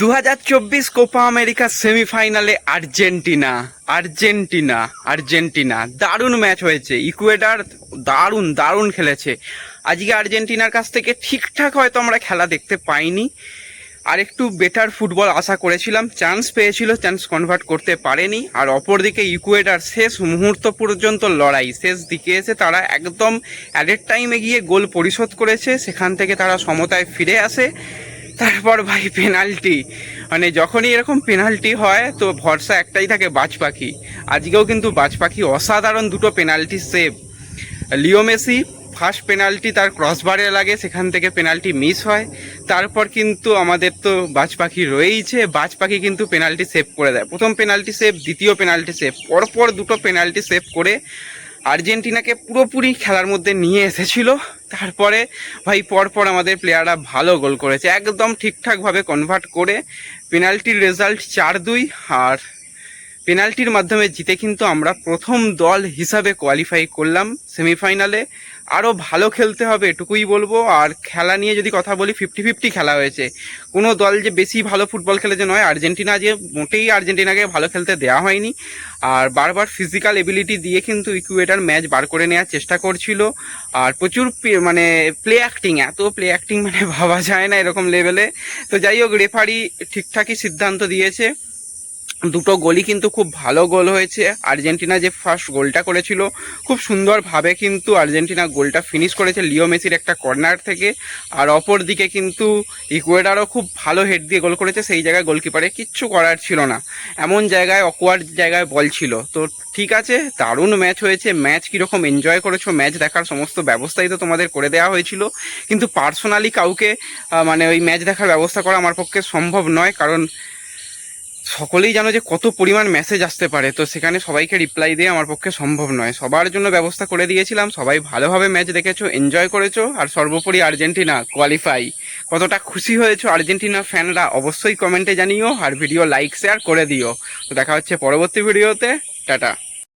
দু হাজার চব্বিশ কোপা আমেরিকা সেমিফাইনালে আর্জেন্টিনা আর্জেন্টিনা আর্জেন্টিনা। দারুণ ম্যাচ হয়েছে। ইকুয়েডার দারুণ দারুণ খেলেছে। আজকে আর্জেন্টিনার কাছ থেকে ঠিকঠাক হয়তো আমরা খেলা দেখতে পাইনি। আর একটু বেটার ফুটবল আশা করেছিলাম। চান্স পেয়েছিল চান্স কনভার্ট করতে পারেনি। আর অপরদিকে ইকুয়েডার শেষ মুহূর্ত পর্যন্ত লড়াই। শেষ দিকে এসে তারা একদম অ্যাডের টাইমে গিয়ে গোল পরিশোধ করেছে। সেখান থেকে তারা সমতায় ফিরে আসে। তারপর ভাই পেনাল্টি মানে যখনই এরকম পেনাল্টি হয়, তো ভরসা একটাই থাকে বাজ পাখি। আজকেও কিন্তু বাজ পাখি অসাধারণ দুটো penalty save Leo Messi first penalty তার ক্রসবারে লাগে, সেখান থেকে পেনাল্টি মিস হয়। তারপর কিন্তু আমাদের তো বাজ পাখি রয়েইছে, বাজ পাখি কিন্তু পেনাল্টি সেভ করে দেয়। প্রথম পেনাল্টি সেভ দ্বিতীয় পেনাল্টি সেভ পরপর দুটো পেনাল্টি সেভ করে আর্জেন্টিনাকে পুরোপুরি খেলার মধ্যে নিয়ে এসেছিল। তারপরে ভাই পরপর আমাদের প্লেয়াররা ভালো গোল করেছে। একদম ঠিকঠাকভাবে কনভার্ট করে পেনাল্টির রেজাল্ট চার দুই আর পেনাল্টির মাধ্যমে জিতে কিন্তু আমরা প্রথম দল হিসাবে কোয়ালিফাই করলাম সেমিফাইনালে আরও ভালো খেলতে হবে এটুকুই বলব। আর খেলা নিয়ে যদি কথা বলি ফিফটি ফিফটি খেলা হয়েছে। কোনো দল যে বেশি ভালো ফুটবল খেলেছে নয়, আর্জেন্টিনা যে মোটেই আর্জেন্টিনাকে ভালো খেলতে দেওয়া হয়নি। আর বারবার ফিজিক্যাল এবিলিটি দিয়ে কিন্তু ইকুয়েটার ম্যাচ বার করে নেওয়ার চেষ্টা করছিল। আর প্রচুর মানে প্লে অ্যাক্টিং এত প্লে অ্যাক্টিং মানে ভাবা যায় না এরকম লেভেলে তো যাই হোক রেফারি ঠিকঠাকই সিদ্ধান্ত দিয়েছে। দুটো গোলই কিন্তু খুব ভালো গোল হয়েছে। আর্জেন্টিনা যে ফার্স্ট গোলটা করেছিল, খুব সুন্দরভাবে কিন্তু আর্জেন্টিনা গোলটা ফিনিশ করেছে লিও মেসির একটা কর্নার থেকে। আর অপর দিকে কিন্তু ইকুয়েডারও খুব ভালো হেড দিয়ে গোল করেছে, সেই জায়গায় গোলকিপারে কিচ্ছু করার ছিল না। এমন জায়গায় অকওয়ার্ড জায়গায় বল ছিল। তো ঠিক আছে, দারুণ ম্যাচ হয়েছে। ম্যাচ কীরকম এনজয় করেছ ম্যাচ দেখার সমস্ত ব্যবস্থাই তো তোমাদের করে দেওয়া হয়েছিল। কিন্তু পার্সোনালি কাউকে মানে ওই ম্যাচ দেখার ব্যবস্থা করা আমার পক্ষে সম্ভব নয়, কারণ সকলেই জানো যে কত পরিমাণ মেসেজ আসতে পারে, তো সেখানে সবাইকে রিপ্লাই দিয়ে আমার পক্ষে সম্ভব নয়। সবার জন্য ব্যবস্থা করে দিয়েছিলাম, সবাই ভালোভাবে ম্যাচ দেখেছ এনজয় করেছ, আর সর্বোপরি আর্জেন্টিনা কোয়ালিফাই কতটা খুশি হয়েছো আর্জেন্টিনা ফ্যানরা অবশ্যই কমেন্টে জানিও, আর ভিডিও লাইক শেয়ার করে দিও। তো দেখা হচ্ছে পরবর্তী ভিডিওতে টাটা।